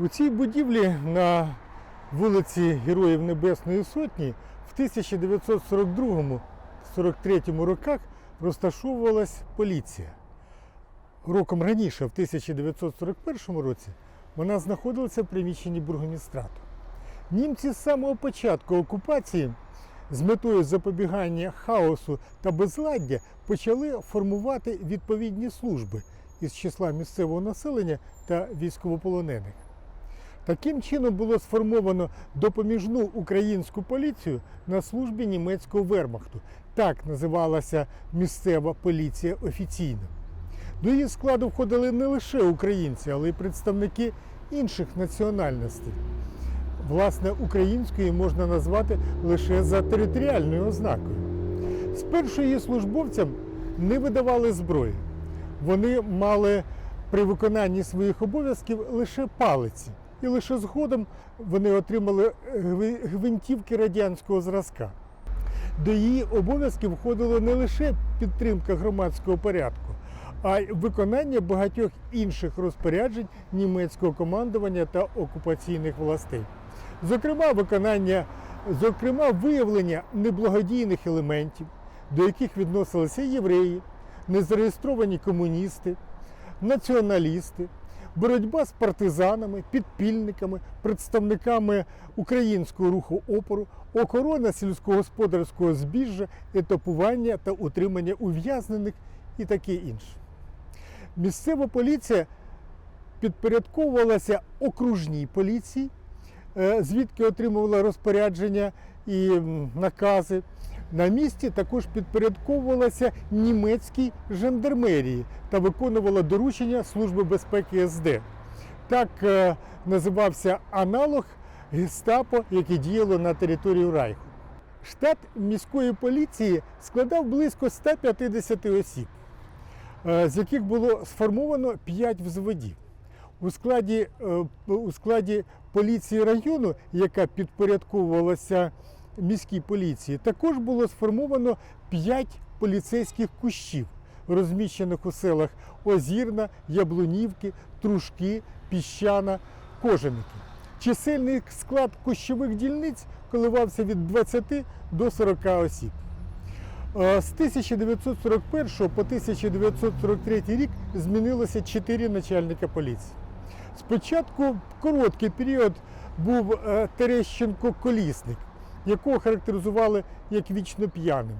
У цій будівлі на вулиці Героїв Небесної Сотні в 1942-43 роках розташовувалась поліція. Роком раніше, в 1941 році, вона знаходилася в приміщенні бургомістрату. Німці з самого початку окупації з метою запобігання хаосу та безладдя почали формувати відповідні служби із числа місцевого населення та військовополонених. Таким чином було сформовано допоміжну українську поліцію на службі німецького вермахту. Так називалася місцева поліція офіційно. До її складу входили не лише українці, але й представники інших національностей. Власне, української можна назвати лише за територіальною ознакою. Спершу її службовцям не видавали зброї. Вони мали при виконанні своїх обов'язків лише палиці, і лише згодом вони отримали гвинтівки радянського зразка. До її обов'язків входило не лише підтримка громадського порядку, а й виконання багатьох інших розпоряджень німецького командування та окупаційних властей. Зокрема, виконання, зокрема, виявлення неблагодійних елементів, до яких відносилися євреї, незареєстровані комуністи, націоналісти, боротьба з партизанами, підпільниками, представниками українського руху опору, охорона сільськогосподарського збіжжя, етапування та утримання ув'язнених і таке інше. Місцева поліція підпорядковувалася окружній поліції, е, звідки отримувала розпорядження і накази. На місці також підпорядковувалася німецькій жандармерії та виконувала доручення Служби безпеки СД. Так е, називався аналог гестапо, яке діяло на території Райху. Штат міської поліції складав близько 150 осіб, е, з яких було сформовано 5 взводів. У складі, е, у складі поліції району, яка підпорядковувалася міській поліції, також було сформовано 5 поліцейських кущів, розміщених у селах Озірна, Яблунівки, Трушки, Піщана, Коженики. Чисельний склад кущових дільниць коливався від 20 до 40 осіб. Е, З 1941 по 1943 рік змінилося 4 начальника поліції. Спочатку короткий період був е, Терещенко-колісник, якого характеризували як вічно п'яним.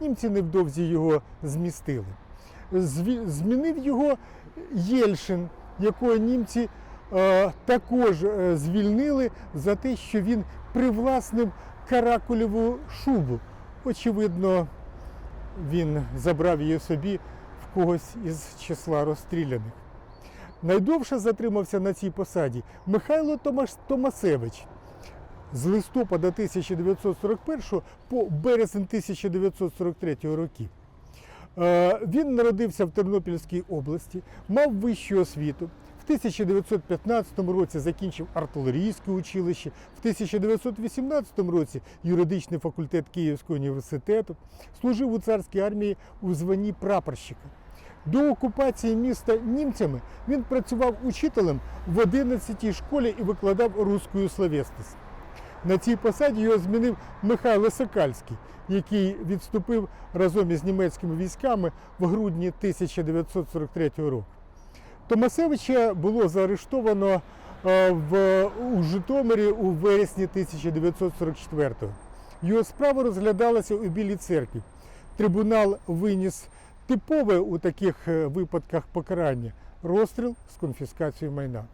Німці невдовзі його змістили. Змінив його Єльшин, якого німці е, також е, звільнили за те, що він привласнив каракулеву шубу. Очевидно, він забрав її собі в когось із числа розстріляних. Найдовше затримався на цій посаді Михайло Томаш Томасевич з листопада 1941 по березень 1943 років. Е, Він народився в Тернопільській області, мав вищу освіту. В 1915 році закінчив артилерійське училище, в 1918 році юридичний факультет Київського університету, служив у царській армії у званні прапорщика. До окупації міста німцями він працював учителем в 11-й школі і викладав руську словесність. На цій посаді його змінив Михайло Сокальський, який відступив разом із німецькими військами в грудні 1943 року. Томасевича було заарештовано е, в, у Житомирі у вересні 1944-го. Його справа розглядалася у Білій церкві. Трибунал виніс типове у таких е, випадках покарання розстріл з конфіскацією майна.